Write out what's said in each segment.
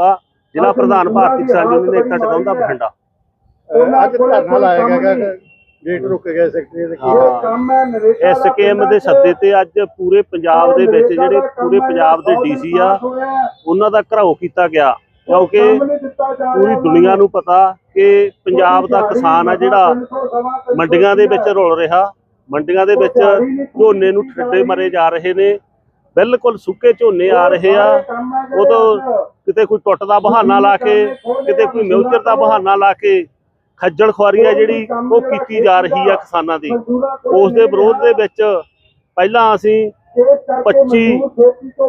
ਟਿੱਪਾ ਜ਼ਿਲ੍ਹਾ ਪ੍ਰਧਾਨ ਭਾਰਤੀ ਕਿਸਾਨ ਯੂਨੀਅਨ ਏਕਤਾ ਟਿਕਾਉਂਦਾ ਬਠਿੰਡਾ। ਅੱਜ ਧਰਨਾ ਲਾਇਆ ਗਿਆ ਗਾ, ਗੇਟ ਰੁਕ ਗਏ ਸੈਕਟਰੀ ਦੇ ਕੀ ਹਾਂ ਐਸਕੇਐਮ ਦੇ ਸੱਦੇ ਤੇ ਅੱਜ ਪੂਰੇ ਪੰਜਾਬ ਦੇ ਵਿੱਚ ਜਿਹੜੇ ਪੂਰੇ ਪੰਜਾਬ ਦੇ ਡੀਸੀ ਆ ਉਹਨਾਂ ਦਾ ਘਰਾਓ ਕੀਤਾ ਗਿਆ। ਕਿਉਂਕਿ ਪੂਰੀ ਦੁਨੀਆ ਨੂੰ। ਪਤਾ ਕਿ ਪੰਜਾਬ ਦਾ ਕਿਸਾਨ ਆ ਜਿਹੜਾ ਮੰਡੀਆਂ ਦੇ ਵਿੱਚ ਰੁਲ ਰਿਹਾ ਮੰਡੀਆਂ ਦੇ ਵਿੱਚ ਝੋਨੇ ਨੂੰ ਠੱਡੇ ਮਰੇ ਜਾ ਰਹੇ ਨੇ। ਬਿਲਕੁਲ ਸੁੱਕੇ ਝੋਨੇ ਆ ਰਹੇ ਆ। ਉਦੋਂ ਕਿਤੇ ਕੋਈ ਟੁੱਟ ਦਾ ਬਹਾਨਾ ਲਾ ਕੇ, ਕਿਤੇ ਕੋਈ ਮਿਊਚਰ ਦਾ ਬਹਾਨਾ ਲਾ ਕੇ ਖੱਜਲ ਖੁਆਰੀ ਆ ਜਿਹੜੀ ਉਹ ਕੀਤੀ ਜਾ ਰਹੀ ਆ ਕਿਸਾਨਾਂ ਦੀ। ਉਸ ਦੇ ਵਿਰੋਧ ਦੇ ਵਿੱਚ ਪਹਿਲਾਂ ਅਸੀਂ 25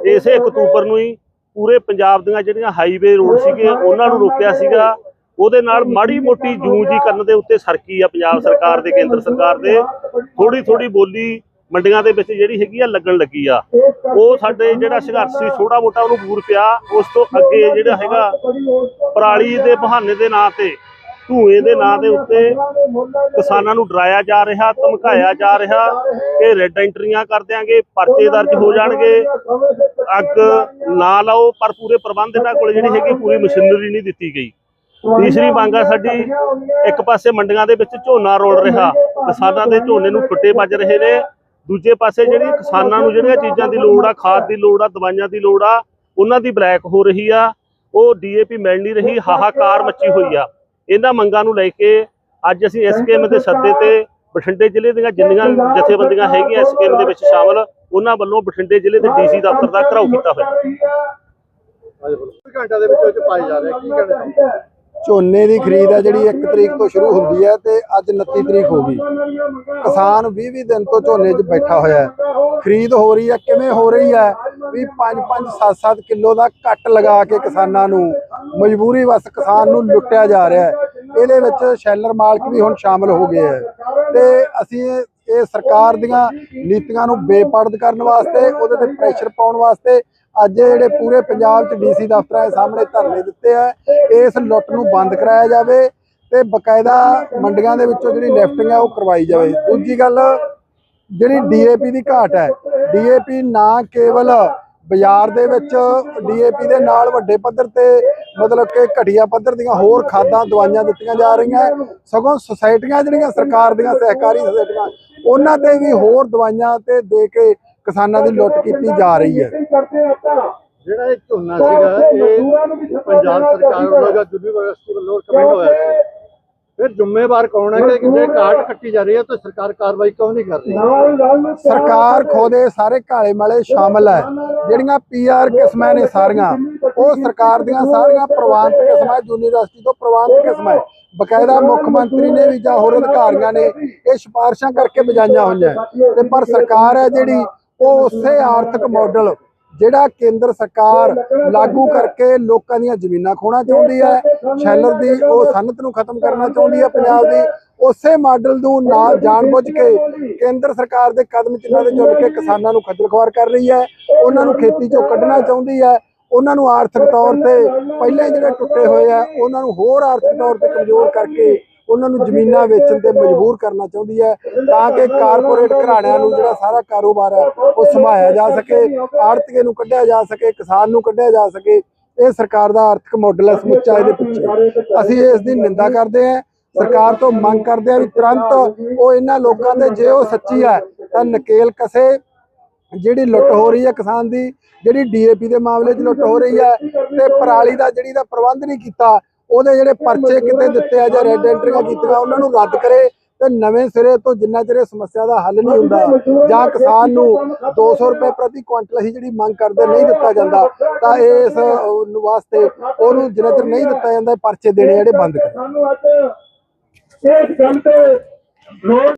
ਇਸੇ ਅਕਤੂਬਰ ਨੂੰ ਹੀ ਪੂਰੇ ਪੰਜਾਬ ਦੀਆਂ ਜਿਹੜੀਆਂ ਹਾਈਵੇ ਰੋਡ ਸੀਗੇ, ਉਹਨਾਂ ਨੂੰ ਰੋਕਿਆ ਸੀਗਾ। ਉਹਦੇ ਨਾਲ ਮਾੜੀ ਮੋਟੀ ਜੂੰਜੀ ਕਰਨ ਦੇ ਉੱਤੇ ਸਰਕੀ ਆ ਪੰਜਾਬ ਸਰਕਾਰ ਦੇ, ਕੇਂਦਰ ਸਰਕਾਰ ਦੇ। ਥੋੜੀ ਥੋੜੀ ਬੋਲੀ ਮੰਡੀਆਂ ਦੇ ਵਿੱਚ ਜਿਹੜੀ ਹੈਗੀ ਆ ਲੱਗਣ ਲੱਗੀ ਆ। ਉਹ ਸਾਡੇ ਜਿਹੜਾ ਸੰਘਰਸ਼ ਸੀ ਛੋਟਾ ਮੋਟਾ ਉਹਨੂੰ ਬੂਰ ਪਿਆ। ਉਸ ਤੋਂ ਅੱਗੇ ਜਿਹੜਾ ਹੈਗਾ ਪਰਾਲੀ ਦੇ ਬਹਾਨੇ ਦੇ ਨਾਂ ਤੇ, ਧੂਏ ਦੇ ਨਾਂ ਦੇ ਉੱਤੇ ਕਿਸਾਨਾਂ ਨੂੰ ਡਰਾਇਆ ਜਾ ਰਿਹਾ, ਧਮਕਾਇਆ ਜਾ ਰਿਹਾ ਕਿ ਰੈੱਡ ਐਂਟਰੀਆਂ ਕਰ ਦਿਆਂਗੇ, ਪਰਚੇ ਦਰਜ ਹੋ ਜਾਣਗੇ। ਅੱਗ ਨਾ ਲਾਓ, ਪਰ ਪੂਰੇ ਪ੍ਰਬੰਧ ਇਹਨਾਂ ਕੋਲ ਜਿਹੜੀ ਹੈਗੀ ਪੂਰੀ ਮਸ਼ੀਨਰੀ ਨਹੀਂ ਦਿੱਤੀ ਗਈ। ਤੀਸਰੀ ਮੰਗ ਆ ਸਾਡੀ, ਇੱਕ ਪਾਸੇ ਮੰਡੀਆਂ ਦੇ ਵਿੱਚ ਝੋਨਾ ਰੋਲ ਰਿਹਾ। ਕਿਸਾਨਾਂ ਦੇ ਝੋਨੇ ਨੂੰ ਫੁੱਟੇ ਵੱਜ ਰਹੇ ਨੇ। ਦੂਜੇ ਪਾਸੇ ਜਿਹੜੀ ਕਿਸਾਨਾਂ ਨੂੰ ਜਿਹੜੀਆਂ ਚੀਜ਼ਾਂ ਦੀ ਲੋੜ ਆ, ਖਾਦ ਦੀ ਲੋੜ ਆ, ਦਵਾਈਆਂ ਦੀ ਲੋੜ ਆ, ਉਹਨਾਂ ਦੀ ਬਲੈਕ ਹੋ ਰਹੀ ਆ, ਉਹ ਡੀਏਪੀ ਮਿਲ ਨਹੀਂ ਰਹੀ, ਹਾਹਾਕਾਰ ਮੱਚੀ ਹੋਈ ਆ। ਇਹਨਾਂ ਮੰਗਾਂ ਨੂੰ ਲੈ ਕੇ ਅੱਜ ਅਸੀਂ ਐਸਕੇਐਮ ਦੇ ਸੱਦੇ ਤੇ ਬਠਿੰਡੇ ਜ਼ਿਲ੍ਹੇ ਦੀਆਂ ਜਿੰਨੀਆਂ ਜਥੇਬੰਦੀਆਂ ਹੈਗੀਆਂ ਐਸਕੇਐਮ ਦੇ ਵਿੱਚ ਸ਼ਾਮਲ, ਉਹਨਾਂ ਵੱਲੋਂ ਬਠਿੰਡੇ ਜ਼ਿਲ੍ਹੇ ਦੇ ਡੀਸੀ ਦਫ਼ਤਰ ਦਾ ਘਰਾਓ ਕੀਤਾ ਹੋਇਆ। ਘੰਟਾ ਦੇ ਵਿੱਚ ਵਿੱਚ ਪਾਏ ਜਾ ਰਹੇ, ਕੀ ਕਹਿਣਾ ਝੋਨੇ ਦੀ ਖਰੀਦ ਹੈ ਜਿਹੜੀ 1 ਤਰੀਕ ਤੋਂ ਸ਼ੁਰੂ ਹੁੰਦੀ ਹੈ ਤੇ ਅੱਜ 29 ਤਰੀਕ ਹੋ ਗਈ। ਕਿਸਾਨ 20-20 ਦਿਨ ਤੋਂ ਝੋਨੇ 'ਚ ਬੈਠਾ ਹੋਇਆ ਹੈ। ਖਰੀਦ ਹੋ ਰਹੀ ਹੈ ਕਿਵੇਂ ਹੋ ਰਹੀ ਹੈ ਵੀ 5-5 7-7 ਕਿਲੋ ਦਾ ਕੱਟ ਲਗਾ ਕੇ ਕਿਸਾਨਾਂ ਨੂੰ, ਮਜਬੂਰੀ ਵਸ ਕਿਸਾਨ ਨੂੰ ਲੁੱਟਿਆ ਜਾ ਰਿਹਾ ਹੈ। ਇਹਦੇ ਵਿੱਚ ਸ਼ੈਲਰ ਮਾਲਕ ਵੀ ਹੁਣ ਸ਼ਾਮਲ ਹੋ ਗਏ ਹੈ। ਤੇ ਅਸੀਂ ਇਹ- ਸਰਕਾਰ ਦੀਆਂ ਨੀਤੀਆਂ ਨੂੰ ਬੇਪਰਦ ਕਰਨ ਵਾਸਤੇ, ਉਹਦੇ ਤੇ ਪ੍ਰੈਸ਼ਰ ਪਾਉਣ ਵਾਸਤੇ ਅੱਜ ਜਿਹੜੇ ਪੂਰੇ ਪੰਜਾਬ 'ਚ ਡੀਸੀ ਦਫ਼ਤਰਾਂ ਦੇ ਸਾਹਮਣੇ ਧਰਨੇ ਦਿੱਤੇ ਆ। ਇਸ ਲੁੱਟ ਨੂੰ ਬੰਦ ਕਰਾਇਆ ਜਾਵੇ ਤੇ ਬਕਾਇਦਾ ਮੰਡੀਆਂ ਦੇ ਵਿੱਚੋਂ ਜਿਹੜੀ ਲਿਫਟਿੰਗ ਹੈ ਉਹ ਕਰਵਾਈ ਜਾਵੇ। ਦੂਜੀ ਗੱਲ, ਜਿਹੜੀ ਡੀਏਪੀ ਦੀ ਘਾਟ ਹੈ ਡੀਏਪੀ ਨਾ ਕੇਵਲ ਬਾਜ਼ਾਰ ਦੇ ਵਿੱਚ ਡੀਏਪੀ ਦੇ ਨਾਲ ਵੱਡੇ ਪੱਧਰ ਤੇ, ਮਤਲਬ ਕਿ ਘਟੀਆ ਪੱਧਰ ਦੀਆਂ ਹੋਰ ਖਾਦਾਂ, ਦਵਾਈਆਂ ਦਿੱਤੀਆਂ ਜਾ ਰਹੀਆਂ, ਸਗੋਂ ਸੁਸਾਇਟੀਆਂ ਜਿਹੜੀਆਂ, ਸਰਕਾਰ ਦੀਆਂ, ਸਹਿਕਾਰੀ ਸੁਸਾਇਟੀਆਂ ਉਹਨਾਂ ਤੇ ਵੀ ਹੋਰ ਦਵਾਈਆਂ ਤੇ ਦੇ ਕੇ ਕਿਸਾਨਾਂ ਦੀ ਲੁੱਟ ਕੀਤੀ ਜਾ ਰਹੀ ਹੈ। ਜਿਹੜਾ ਇਹ ਝੋਨਾ ਸੀਗਾ ਇਹ ਪੰਜਾਬ ਸਰਕਾਰ ਵੱਲੋਂ ਜਾਂ ਯੂਨੀਵਰਸਿਟੀ ਵੱਲੋਂ ਕਮੈਂਟ ਹੋਇਆ ਸੀ। ਫਿਰ ਜ਼ਿੰਮੇਵਾਰ ਕੌਣ ਹੈ ਕਿ ਜੇ ਕਾਟ ਕੱਟੀ ਜਾ ਰਹੀ ਹੈ ਤਾਂ ਸਰਕਾਰ ਕਾਰਵਾਈ ਕਿਉਂ ਨਹੀਂ ਕਰ ਰਹੀ? ਸਰਕਾਰ ਖੋਦੇ ਸਾਰੇ ਕਾਲੇ ਮਾਲੇ ਸ਼ਾਮਲ ਹੈ। ਜਿਹੜੀਆਂ ਪੀਆਰ ਕਿਸਮਾਂ ਨੇ ਸਾਰੀਆਂ ਉਹ ਸਰਕਾਰ ਦੀਆਂ ਸਾਰੀਆਂ ਪ੍ਰਵਾਨਿਤ ਕਿਸਮਾਂ ਯੂਨੀਵਰਸਿਟੀ ਤੋਂ ਪ੍ਰਵਾਨਿਤ ਕਿਸਮਾਂ ਹੈ। ਬਕਾਇਦਾ ਮੁੱਖ ਮੰਤਰੀ ਨੇ ਵੀ ਜਾਂ ਹੋਰ ਅਧਿਕਾਰੀਆਂ ਨੇ ਇਹ ਸਿਫਾਰਿਸ਼ਾਂ ਕਰਕੇ ਬਜਾਈਆਂ ਹੋਈਆਂ ਤੇ ਪਰ ਸਰਕਾਰ ਹੈ ਜਿਹੜੀ ਉਹ ਉਸੇ ਆਰਥਿਕ ਮਾਡਲ ਜਿਹੜਾ ਕੇਂਦਰ ਸਰਕਾਰ ਲਾਗੂ ਕਰਕੇ ਲੋਕਾਂ ਦੀਆਂ ਜ਼ਮੀਨਾਂ ਖੋਣਾ ਚਾਹੁੰਦੀ ਹੈ, ਸ਼ੈਲਰ ਦੀ ਉਹ ਸਨਅਤ ਨੂੰ ਖਤਮ ਕਰਨਾ ਚਾਹੁੰਦੀ ਹੈ ਪੰਜਾਬ ਦੀ, ਉਸੇ ਮਾਡਲ ਨੂੰ ਨਾ ਜਾਣਬੁੱਝ ਕੇ ਕੇਂਦਰ ਸਰਕਾਰ ਦੇ ਕਦਮ ਜਿਨ੍ਹਾਂ ਦੇ ਚੁੱਲ ਕੇ ਕਿਸਾਨਾਂ ਨੂੰ ਖੱਜਲ ਖੁਆਰ ਕਰ ਰਹੀ ਹੈ, ਉਹਨਾਂ ਨੂੰ ਖੇਤੀ ਚੋਂ ਕੱਢਣਾ ਚਾਹੁੰਦੀ ਹੈ, ਉਹਨਾਂ ਨੂੰ ਆਰਥਿਕ ਤੌਰ ਤੇ ਪਹਿਲੇ ਜਿਹੜੇ ਟੁੱਟੇ ਹੋਏ ਆ, ਉਹਨਾਂ ਨੂੰ ਹੋਰ ਆਰਥਿਕ ਤੌਰ ਤੇ ਕਮਜ਼ੋਰ ਕਰਕੇ ਉਹਨਾਂ ਨੂੰ ਜ਼ਮੀਨਾਂ ਵੇਚਣ ਤੇ ਮਜਬੂਰ ਕਰਨਾ ਚਾਹੁੰਦੀ ਹੈ ਤਾਂ ਕਿ ਕਾਰਪੋਰੇਟ ਘਰਾਣਿਆਂ ਨੂੰ ਜਿਹੜਾ ਸਾਰਾ ਕਾਰੋਬਾਰ ਹੈ ਉਹ ਸੰਭਾਇਆ ਜਾ ਸਕੇ, ਆੜਤੀਏ ਨੂੰ ਕੱਢਿਆ ਜਾ ਸਕੇ, ਕਿਸਾਨ ਨੂੰ ਕੱਢਿਆ ਜਾ ਸਕੇ। ਇਹ ਸਰਕਾਰ ਦਾ ਆਰਥਿਕ ਮਾਡਲ ਹੈ ਸਮੁੱਚਾ ਇਹਦੇ ਪਿੱਛੇ। ਅਸੀਂ ਇਸ ਦੀ ਨਿੰਦਾ ਕਰਦੇ ਹਾਂ। ਸਰਕਾਰ ਤੋਂ ਮੰਗ ਕਰਦੇ ਹਾਂ ਵੀ ਤੁਰੰਤ ਉਹ ਇਹਨਾਂ ਲੋਕਾਂ ਦੇ ਜੇ ਉਹ ਸੱਚੀ ਹੈ ਤਾਂ ਨਕੇਲ ਕਸੇ। ਜਿਹੜੀ ਲੁੱਟ ਹੋ ਰਹੀ ਹੈ ਕਿਸਾਨ ਦੀ, ਜਿਹੜੀ ਡੀਏਪੀ ਦੇ ਮਾਮਲੇ 'ਚ ਲੁੱਟ ਹੋ ਰਹੀ ਹੈ ਤੇ ਪਰਾਲੀ ਦਾ, ਜਿਹੜੀ ਦਾ ਪ੍ਰਬੰਧ ਨਹੀਂ ਕੀਤਾ ਉਹਦੇ ਜਿਹੜੇ ਪਰਚੇ ਕਿਤੇ ਦਿੱਤੇ ਆ ਜਾਂ ਰੈੱਡ ਐਂਟਰੀਆਂ ਕੀਤੀਆਂ, ਉਹਨਾਂ ਨੂੰ ਰੱਦ ਕਰੇ ਤੇ ਨਵੇਂ ਸਿਰੇ ਤੋਂ ਜਿੰਨਾ ਚਿਰ ਸਮੱਸਿਆ ਦਾ ਹੱਲ ਨਹੀਂ ਹੁੰਦਾ ਜਾਂ ਕਿਸਾਨ ਨੂੰ 200 ਰੁਪਏ ਪ੍ਰਤੀ ਕੁਇੰਟਲ ਹੀ ਜਿਹੜੀ ਮੰਗ ਕਰਦੇ ਨਹੀਂ ਦਿੱਤਾ ਜਾਂਦਾ, ਤਾਂ ਇਸ ਵਾਸਤੇ ਉਹਨੂੰ ਜਿੰਨਾ ਚਿਰ ਨਹੀਂ ਦਿੱਤਾ ਜਾਂਦਾ ਪਰਚੇ ਦੇਣੇ ਜਿਹੜੇ ਬੰਦ ਕਰੇ। ਇਸ ਗੱਲ ਤੇ